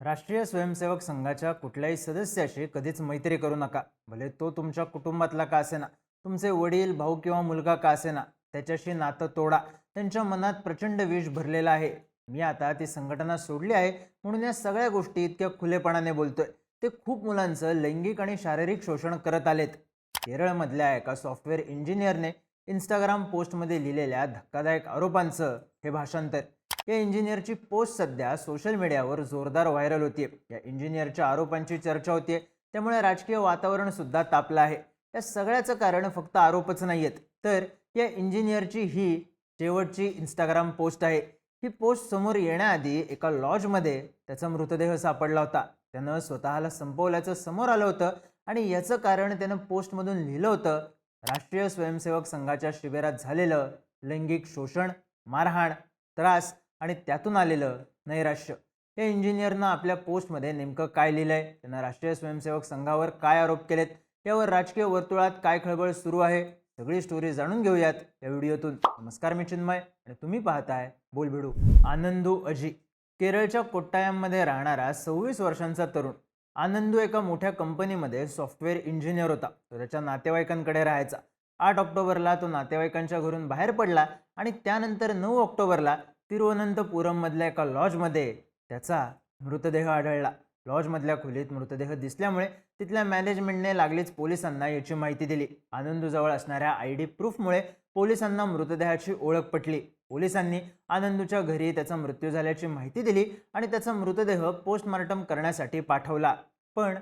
राष्ट्रीय स्वयंसेवक संघाच्या कुठल्याही सदस्याशी कधीच मैत्री करू नका. भले तो तुमच्या कुटुंबातला का असेना तुमचे वडील भाऊ किंवा मुलगा का असेना त्याच्याशी नातं तोडा. त्यांच्या मनात प्रचंड विष भरलेलं आहे. मी आता ती संघटना सोडली आहे म्हणून या सगळ्या गोष्टी इतक्या खुलेपणाने बोलतोय. ते खूप मुलांचं लैंगिक आणि शारीरिक शोषण करत आलेत. केरळमधल्या एका सॉफ्टवेअर इंजिनियरने इंस्टाग्राम पोस्टमध्ये लिहिलेल्या धक्कादायक आरोपांचं हे भाषांतर. या इंजिनियरची पोस्ट सध्या सोशल मीडियावर जोरदार व्हायरल होतीये. या इंजिनियरच्या आरोपांची चर्चा होतीये. त्यामुळे राजकीय वातावरण सुद्धा तापलं आहे. या सगळ्याचं कारण फक्त आरोपच नाहीयेत. तर या इंजिनियरची ही शेवटची इंस्टाग्राम पोस्ट आहे. ही पोस्ट समोर येण्याआधी एका लॉजमध्ये त्याचा मृतदेह सापडला होता. त्यानं स्वतःला संपवल्याचं समोर आलं होतं आणि याचं कारण त्यानं पोस्टमधून लिहिलं होतं. राष्ट्रीय स्वयंसेवक संघाच्या शिबिरात झालेलं लैंगिक शोषण मारहाण त्रास आणि त्यातून आलेलं नैराश्य. हे इंजिनियरनं आपल्या पोस्टमध्ये नेमकं काय लिहिलंय? त्यांना राष्ट्रीय स्वयंसेवक संघावर काय आरोप केलेत? यावर राजकीय वर्तुळात काय खळबळ सुरू आहे? सगळी स्टोरी जाणून घेऊयात या व्हिडिओतून. नमस्कार मी चिन्मय आणि तुम्ही पाहताय बोलभिडू आनंदू अजी केरळच्या कोट्टायममध्ये राहणारा सव्वीस वर्षांचा तरुण. आनंदू एका मोठ्या कंपनीमध्ये सॉफ्टवेअर इंजिनियर होता. तो त्याच्या नातेवाईकांकडे राहायचा. आठ ऑक्टोबरला तो नातेवाईकांच्या घरून बाहेर पडला आणि त्यानंतर नऊ ऑक्टोबरला तिरुवनंतपुरममधल्या एका लॉजमध्ये त्याचा मृतदेह आढळला. लॉजमधल्या खोलीत मृतदेह दिसल्यामुळे तिथल्या मॅनेजमेंटने लागलीच पोलिसांना याची माहिती दिली. आनंदूजवळ असणाऱ्या आय डी प्रूफमुळे पोलिसांना मृतदेहाची ओळख पटली. पोलिसांनी आनंदूच्या घरी त्याचा मृत्यू झाल्याची माहिती दिली आणि त्याचा मृतदेह पोस्टमार्टम करण्यासाठी पाठवला. पण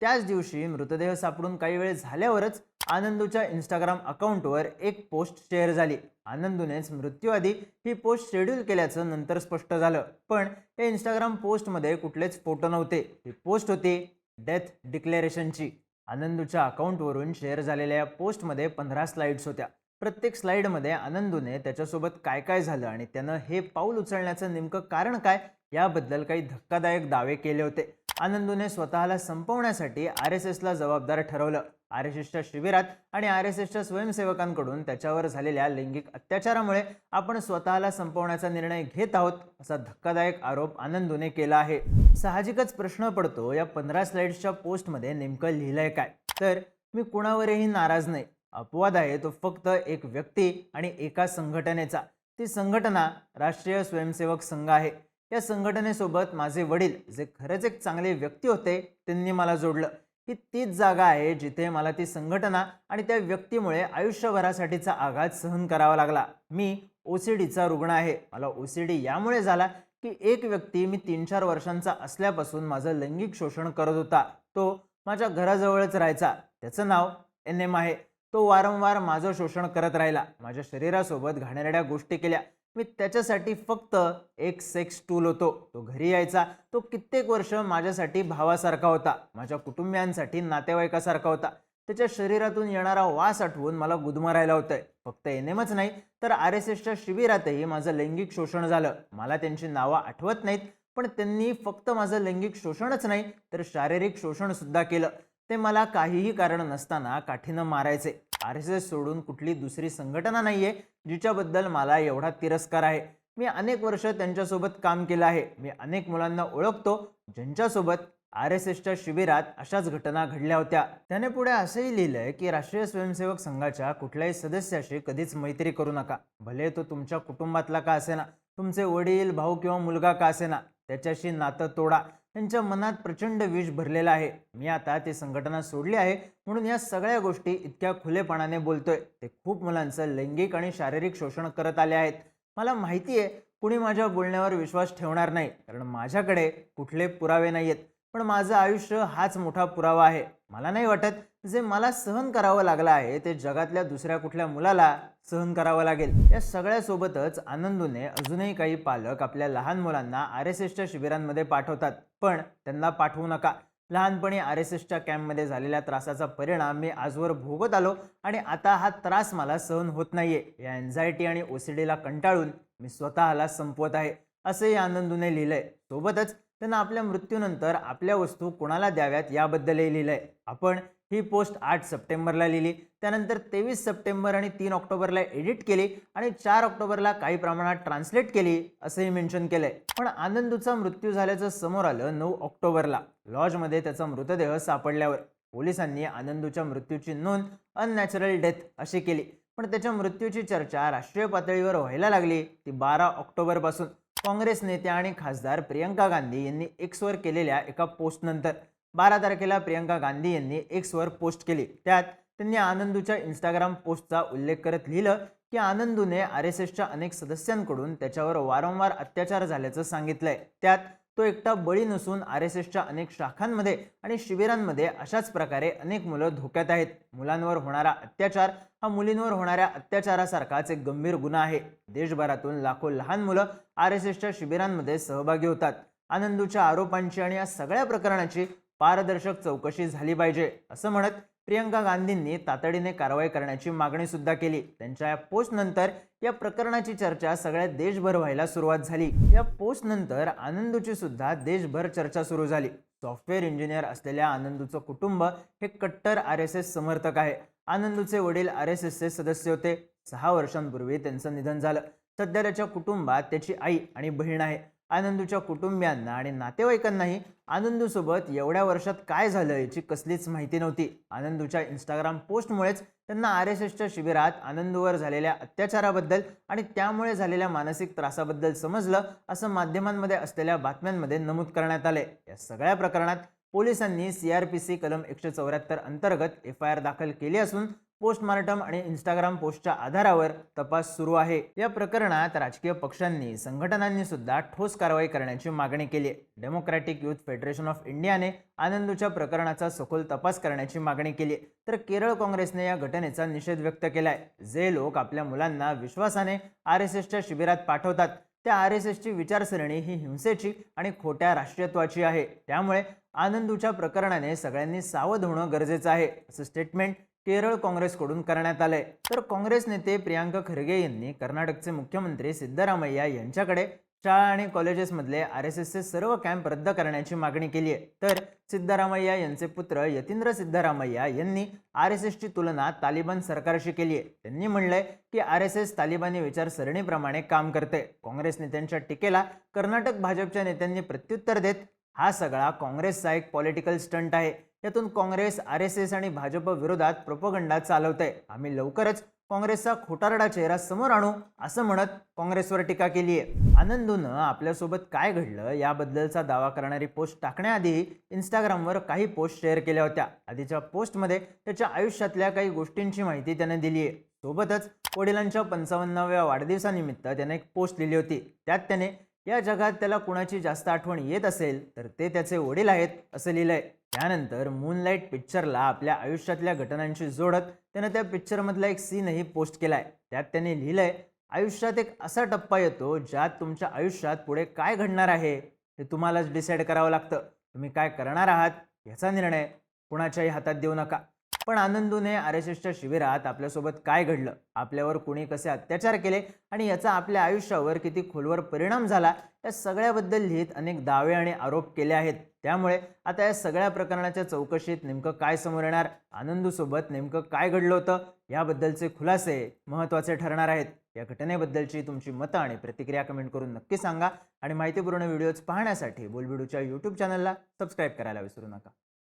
त्याच दिवशी मृतदेह सापडून काही वेळ झाल्यावरच आनंदूच्या इंस्टाग्राम अकाउंटवर एक पोस्ट शेअर झाली. आनंदूनेच मृत्यूआधी ही पोस्ट शेड्यूल केल्याचं नंतर स्पष्ट झालं. पण या इंस्टाग्राम पोस्टमध्ये कुठलेच फोटो नव्हते. ही पोस्ट होती डेथ डिक्लेरेशनची आनंदूच्या अकाउंटवरून शेअर झालेल्या या पोस्टमध्ये पंधरा स्लाइड्स होत्या. प्रत्येक स्लाइडमध्ये आनंदूने त्याच्यासोबत काय काय झालं आणि त्यानं हे पाऊल उचलण्याचं नेमकं कारण काय याबद्दल काही धक्कादायक दावे केले होते. आनंदूने स्वतःला संपवण्यासाठी आर एस एसला जबाबदार ठरवलं. आर एस एसच्या शिबिरात आणि आर एस एसच्या स्वयंसेवकांकडून त्याच्यावर झालेल्या लैंगिक अत्याचारामुळे आपण स्वतःला संपवण्याचा निर्णय घेत आहोत असा धक्कादायक आरोप आनंदूने केला आहे. साहजिकच प्रश्न पडतो या पंधरा स्लाइड्सच्या पोस्टमध्ये नेमकं लिहिलंय काय? तर मी कुणावरही नाराज नाही. अपवाद आहे तो फक्त एक व्यक्ती आणि एका संघटनेचा. ती संघटना राष्ट्रीय स्वयंसेवक संघ आहे. या संघटनेसोबत माझे वडील जे खरंच एक चांगले व्यक्ती होते त्यांनी मला जोडलं. ही तीच जागा आहे जिथे मला ती संघटना आणि त्या व्यक्तीमुळे आयुष्यभरासाठीचा आघात सहन करावा लागला. मी ओ सी डीचा रुग्ण आहे. मला ओ सी डी यामुळे झाला की एक व्यक्ती मी तीन चार वर्षांचा असल्यापासून माझं लैंगिक शोषण करत होता. तो माझ्या घराजवळच राहायचा. त्याचं नाव एन एम आहे. तो वारंवार माझं शोषण करत राहिला. माझ्या शरीरासोबत घाणेरड्या गोष्टी केल्या. मी त्याच्यासाठी फक्त एक सेक्स टूल होतो. तो घरी यायचा. तो कित्येक वर्ष माझ्यासाठी भावासारखा होता. माझ्या कुटुंबियांसाठी नातेवाईकासारखा होता. त्याच्या शरीरातून येणारा वास आठवून मला गुदमरायला होतंय. फक्त एन एमच नाही तर आर एस एसच्या शिबिरातही माझं लैंगिक शोषण झालं. मला त्यांची नावं आठवत नाहीत पण त्यांनी फक्त माझं लैंगिक शोषणच नाही तर शारीरिक शोषण सुद्धा केलं. ते मला काहीही कारण नसताना काठीनं मारायचे. आर एस एस सोडून कुठली दुसरी संघटना नाही आहे जिच्याबद्दल मला एवढा तिरस्कार आहे. मी अनेक वर्ष त्यांच्यासोबत काम केलं आहे. मी अनेक मुलांना ओळखतो ज्यांच्यासोबत आर एस एसच्या शिबिरात अशाच घटना घडल्या होत्या. त्याने पुढे असंही लिहिलंय की राष्ट्रीय स्वयंसेवक संघाच्या कुठल्याही सदस्याशी कधीच मैत्री करू नका. भले तो तुमच्या कुटुंबातला का असेना तुमचे वडील भाऊ किंवा मुलगा का असेना त्याच्याशी नातं तोडा. त्यांच्या मनात प्रचंड विष भरलेलं आहे. मी आता ती संघटना सोडली आहे. म्हणून या सगळ्या गोष्टी इतक्या खुलेपणाने बोलतोय. ते खूप मुलांचं लैंगिक आणि शारीरिक शोषण करत आले आहेत. मला माहिती आहे कुणी माझ्या बोलण्यावर विश्वास ठेवणार नाही. कारण माझ्याकडे कुठले पुरावे नाही आहेत पण माझं आयुष्य हाच मोठा पुरावा आहे. मला नाही वाटत जे मला सहन करावं लागलं आहे ते जगातल्या दुसऱ्या कुठल्या मुलाला सहन करावं लागेल. या सगळ्यासोबतच आनंदूने अजूनही काही पालक आपल्या लहान मुलांना आर एस एसच्या शिबिरांमध्ये पाठवतात. पण त्यांना पाठवू नका. लहानपणी आर एस एसच्या कॅम्पमध्ये झालेल्या त्रासाचा परिणाम मी आजवर भोगत आलो आणि आता हा त्रास मला सहन होत नाहीये. या एन्झायटी आणि ओसीडीला कंटाळून मी स्वतःला संपवत आहे. असंही आनंदूने लिहिलंय. सोबतच त्यांना आपल्या मृत्यूनंतर आपल्या वस्तू कोणाला द्याव्यात याबद्दलही लिहिलंय. आपण ही पोस्ट आठ सप्टेंबरला लिहिली. त्यानंतर तेवीस सप्टेंबर आणि तीन ऑक्टोबरला एडिट केली आणि चार ऑक्टोबरला काही प्रमाणात ट्रान्सलेट केली असंही मेन्शन आहे पण आनंदूचा मृत्यू झाल्याचं समोर आलं नऊ ऑक्टोबरला. लॉजमध्ये त्याचा मृतदेह सापडल्यावर पोलिसांनी आनंदूच्या मृत्यूची नोंद अननॅचरल डेथ अशी केली. पण त्याच्या मृत्यूची चर्चा राष्ट्रीय पातळीवर व्हायला लागली. ती बारा ऑक्टोबरपासून काँग्रेस नेत्या आणि खासदार प्रियंका गांधी यांनी एक्सवर केलेल्या एका पोस्टनंतर. बारा तारखेला प्रियंका गांधी यांनी एक्सवर पोस्ट केली. त्यात त्यांनी आनंदूच्या इंस्टाग्राम पोस्टचा उल्लेख करत लिहिलं की आनंदूने आर एस एसच्या अनेक सदस्यांकडून त्याच्यावर वारंवार अत्याचार झाल्याचं सांगितलंय. त्यात तो एकटा बळी नसून आर एस एसच्या अनेक शाखांमध्ये आणि शिबिरांमध्ये अशाच प्रकारे अनेक मुलं धोक्यात आहेत. मुलांवर होणारा अत्याचार हा मुलींवर होणाऱ्या अत्याचारासारखाच एक गंभीर गुन्हा आहे. देशभरातून लाखो लहान मुलं आर एस एसच्या शिबिरांमध्ये सहभागी होतात. आनंदूच्या आरोपांची आणि या सगळ्या प्रकरणाची पारदर्शक चौकशी झाली पाहिजे असं म्हणत प्रियंका गांधींनी तातडीने कारवाई करण्याची मागणी सुद्धा केली. त्यांच्या या पोस्ट नंतर या प्रकरणाची चर्चा सगळ्या देशभर व्हायला सुरुवात झाली. या पोस्ट नंतर आनंदूची सुद्धा देशभर चर्चा सुरू झाली. सॉफ्टवेअर इंजिनियर असलेल्या आनंदूचं कुटुंब हे कट्टर आर एस एस समर्थक आहे. आनंदूचे वडील आर एस एसचे सदस्य होते. सहा वर्षांपूर्वी त्यांचं निधन झालं. सध्या त्याच्या कुटुंबात त्याची आई आणि बहीण आहे. आनंदूच्या कुटुंबियांना आणि नातेवाईकांनाही आनंदूसोबत एवढ्या वर्षात काय झालं याची कसलीच माहिती नव्हती. आनंदूच्या इंस्टाग्राम पोस्टमुळेच त्यांना आर एस एसच्या शिबिरात आनंदूवर झालेल्या अत्याचाराबद्दल आणि त्यामुळे झालेल्या मानसिक त्रासाबद्दल समजलं असं माध्यमांमध्ये असलेल्या बातम्यांमध्ये नमूद करण्यात आले या सगळ्या प्रकरणात पोलिसांनी सी आर पी सी कलम एकशे चौऱ्याहत्तर अंतर्गत एफ आय आर दाखल केली असून पोस्टमार्टम आणि इंस्टाग्राम पोस्टच्या आधारावर तपास सुरू आहे. या प्रकरणात राजकीय पक्षांनी संघटनांनी सुद्धा ठोस कारवाई करण्याची मागणी केली आहे. डेमोक्रॅटिक युथ फेडरेशन ऑफ इंडियाने आनंदूच्या प्रकरणाचा सखोल तपास करण्याची मागणी केली आहे. तर केरळ काँग्रेसने या घटनेचा निषेध व्यक्त केलाय. जे लोक आपल्या मुलांना विश्वासाने आर एस एसच्या शिबिरात पाठवतात त्या आर एस एसची विचारसरणी ही हिंसेची आणि खोट्या राष्ट्रीयत्वाची आहे. त्यामुळे आनंदूच्या प्रकरणाने सगळ्यांनी सावध होणं गरजेचं आहे असं स्टेटमेंट केरळ काँग्रेसकडून करण्यात आले तर काँग्रेस नेते प्रियांका खरगे यांनी कर्नाटकचे मुख्यमंत्री सिद्धरामय्या यांच्याकडे शाळा आणि कॉलेजेसमधले आर एस एसचे सर्व कॅम्प रद्द करण्याची मागणी केली आहे. तर सिद्धरामय्या यांचे पुत्र यतींद्र सिद्धरामय्या यांनी आर एस एसची तुलना तालिबान सरकारशी केली आहे. त्यांनी म्हणलंय की आर एस एस तालिबानी विचारसरणीप्रमाणे काम करते. काँग्रेस नेत्यांच्या टीकेला कर्नाटक भाजपच्या नेत्यांनी प्रत्युत्तर देत हा सगळा काँग्रेसचा एक पॉलिटिकल स्टंट आहे. यातून काँग्रेस आर एस एस आणि भाजप विरोधात प्रोपगंडा चालवतंय. आम्ही लवकरच काँग्रेसचा खोटारडा चेहरा समोर आणू असं म्हणत काँग्रेसवर टीका केली आहे आनंदूनं आपल्यासोबत काय घडलं याबद्दलचा दावा करणारी पोस्ट टाकण्याआधी इंस्टाग्रामवर काही पोस्ट शेअर केल्या होत्या. आधीच्या पोस्टमध्ये त्याच्या आयुष्यातल्या काही गोष्टींची माहिती त्याने दिली आहे सोबतच वडिलांच्या पंचावन्नाव्या वाढदिवसानिमित्त त्याने एक पोस्ट लिहिली होती. त्यात त्याने या जगात त्याला कुणाची जास्त आठवण येत असेल तर ते त्याचे वडील आहेत असं लिहिलंय. त्यानंतर मूनलाईट पिक्चरला आपल्या आयुष्यातल्या घटनांशी जोडत त्यानं त्या पिक्चरमधला एक सीनही पोस्ट केलाय. त्यात त्याने लिहिलंय आयुष्यात एक असा टप्पा येतो ज्यात तुमच्या आयुष्यात पुढे काय घडणार आहे? हे तुम्हालाच डिसाईड करावं लागतं. तुम्ही काय करणार आहात? याचा निर्णय कुणाच्याही हातात देऊ नका. पण आनंदूने आर एस एसच्या शिबिरात आपल्यासोबत काय घडलं? आपल्यावर कुणी कसे अत्याचार केले? आणि याचा आपल्या आयुष्यावर किती खोलवर परिणाम झाला? या सगळ्याबद्दल लिहित अनेक दावे आणि आरोप केले आहेत. त्यामुळे आता या सगळ्या प्रकरणाच्या चौकशीत नेमकं काय समोर येणार? आनंदूसोबत नेमकं काय घडलं होतं? याबद्दलचे खुलासे महत्त्वाचे ठरणार आहेत. या घटनेबद्दलची तुमची मतं आणि प्रतिक्रिया कमेंट करून नक्की सांगा. आणि माहितीपूर्ण व्हिडिओज पाहण्यासाठी बोलबिडूच्या यूट्यूब चॅनलला सबस्क्राईब करायला विसरू नका.